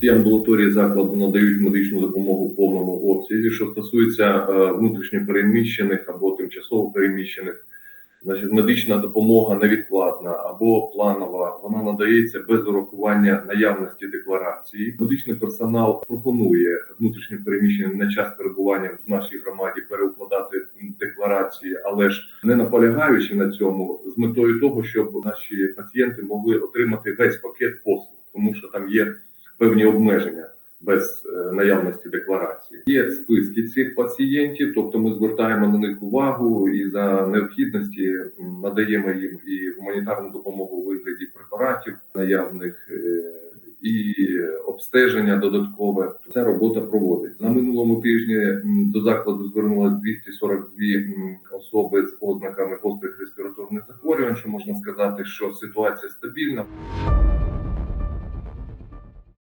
Ці амбулаторії закладу надають медичну допомогу в повному обсязі. Що стосується е, внутрішньо переміщених або тимчасово переміщених, значить медична допомога невідкладна або планова, вона надається без урахування наявності декларації. Медичний персонал пропонує внутрішньо переміщеним на час перебування в нашій громаді переукладати декларації, але ж не наполягаючи на цьому, з метою того, щоб наші пацієнти могли отримати весь пакет послуг, тому що там є певні обмеження без е, наявності декларації. Є списки цих пацієнтів, тобто ми звертаємо на них увагу і за необхідності надаємо їм і гуманітарну допомогу у вигляді препаратів наявних. е, І обстеження додаткове ця робота проводиться на минулому тижні. До закладу звернулося 242 м, особи з ознаками гострих респіраторних захворювань. Що можна сказати, що ситуація стабільна.